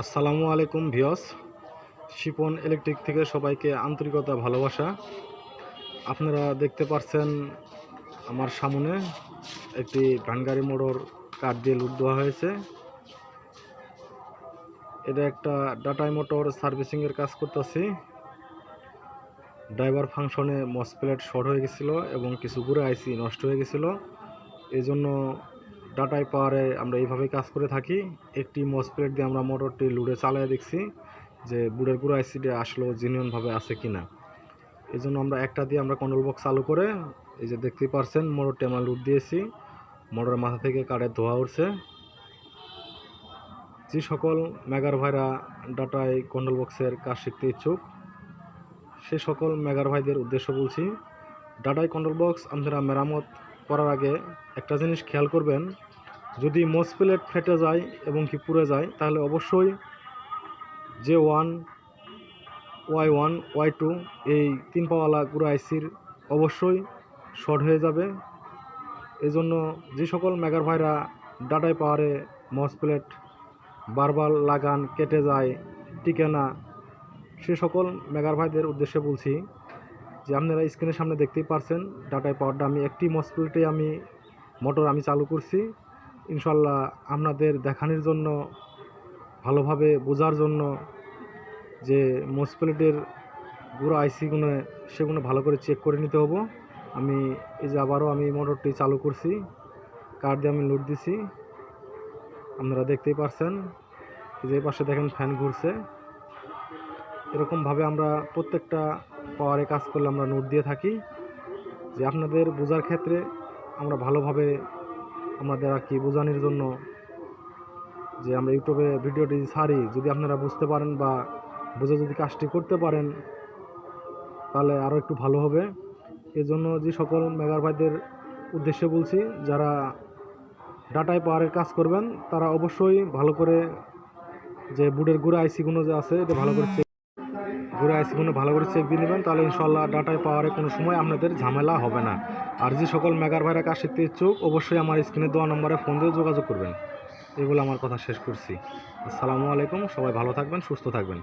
আসসালামু আলাইকুম ভিয়স শিপন ইলেকট্রিক থেকে সবাইকে আন্তরিকতা, ভালোবাসা। আপনারা দেখতে পাচ্ছেন আমার সামনে একটি ভ্যানগাড়ি মোড়র কাঠ দিয়ে লুট দেওয়া হয়েছে। এটা একটা ডাটাই মোটর সার্ভিসিংয়ের কাজ করতেছি। ড্রাইভার ফাংশনে মস প্লেট শর্ট হয়ে গেছিল এবং কিছু গুঁড়ো আইসি নষ্ট হয়ে গেছিল। এই জন্য ডাটাই পাওয়ারে আমরা এইভাবেই কাজ করে থাকি। একটি মস প্লেট দিয়ে আমরা মোটরটি লুডে চালিয়ে দেখছি যে বুড়ের গুঁড়ো আইসিটা আসলো জেনুইনভাবে আছে কি না এই জন্য আমরা একটা দিয়ে আমরা কন্ট্রোল বক্স চালু করে, এই যে দেখতেই পারছেন, মোটরটি আমরা লুট দিয়েছি। মোটরের মাথা থেকে কাঠের ধোয়া উঠছে। যে সকল মেগার ভাইরা ডাটাই কন্ট্রোল বক্সের কাজ শিখতে ইচ্ছুক, সে সকল মেগার ভাইদের উদ্দেশ্য বলছি ডাটাই কন্ট্রোল বক্স আপনারা মেরামত করার আগে একটা জিনিস খেয়াল করবেন যদি মোস প্লেট ফেটে যায় এবং কি পুড়ে যায়, তাহলে অবশ্যই যে one, Y one, Y two এই তিন পাওয়ালা গুঁড়ো আইসির অবশ্যই শর্ট হয়ে যাবে। এই জন্য যে সকল মেগার ভাইরা ডাটাই পাওয়ারে মস প্লেট বারবার লাগান, কেটে যায়, টিকে না, সে সকল মেগার ভাইদের উদ্দেশ্যে বলছি যে আপনারা স্ক্রিনের সামনে দেখতেই পারছেন ডাটাই পাওয়ারটা আমি একটি মস প্লেটে আমি, মোটর আমি চালু করছি। ইনশাল্লাহ আপনাদের দেখানোর জন্য, ভালোভাবে বোঝার জন্য যে মসপ্লেটের গুঁড়ো আইসিগুলো সেগুলো ভালো করে চেক করে নিতে হব। আমি এই যে আবারও আমি মোটরটি চালু করছি কার দিয়ে আমি লোড দিছি। আপনারা দেখতেই পারছেন যে পাশে দেখেন ফ্যান ঘুরছে। এরকমভাবে আমরা প্রত্যেকটা পাওয়ারে কাজ করলে আমরা নোট দিয়ে থাকি। যে আপনাদের বোঝার ক্ষেত্রে আমরা ভালোভাবে আমাদের আর কি বোঝানোর জন্য যে আমরা ইউটিউবে ভিডিওটি ছাড়ি। যদি আপনারা বুঝতে পারেন বা বুঝে যদি কাজটি করতে পারেন, তাহলে আরও একটু ভালো হবে। এজন্য যে সকল মেগার ভাইদের উদ্দেশ্যে বলছি, যারা ডাটায় পাওয়ারের কাজ করবেন, তারা অবশ্যই ভালো করে যে বুডের গুঁড়া আইসিগুলো যে আছে, এটা ভালো করে ঘুরে আইসিগুলো ভালো করে চেক দিয়ে নেবেন, তাহলে ইনশাল্লাহ ডাটায় পাওয়ারে কোনো সময় আপনাদের ঝামেলা হবে না। আর যে সকল মেগার ভাইরা কাজ শিখতে ইচ্ছুক, অবশ্যই আমার স্ক্রিনে দেওয়া নম্বরে ফোন দিয়ে যোগাযোগ করবেন। এগুলো আমার কথা শেষ করছি। আসসালামু আলাইকুম, সবাই ভালো থাকবেন, সুস্থ থাকবেন।